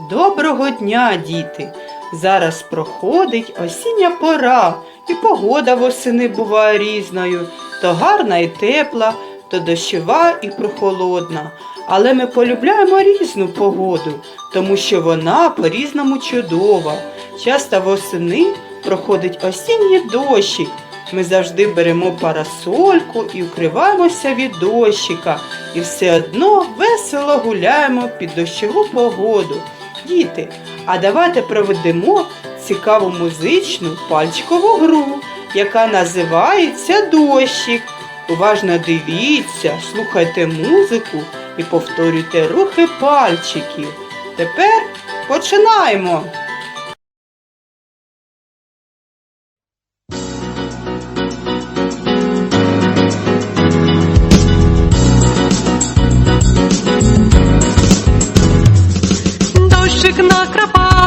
Доброго дня, діти! Зараз проходить осіння пора, і погода восени буває різною, то гарна і тепла, то дощова і прохолодна. Але ми полюбляємо різну погоду, тому що вона по-різному чудова. Часто восени проходить осінній дощик. Ми завжди беремо парасольку і укриваємося від дощика, і все одно весело гуляємо під дощову погоду. Діти, а давайте проведемо цікаву музичну пальчикову гру, яка називається дощик. Уважно дивіться, слухайте музику і повторюйте рухи пальчиків. Тепер починаємо!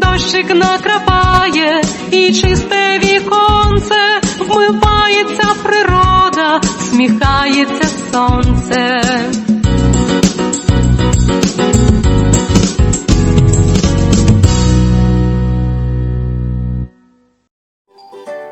Дощик накрапає і чисте віконце, вмивається природа, сміхається сонце.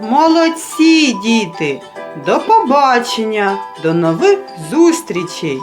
Молодці, діти! До побачення, до нових зустрічей!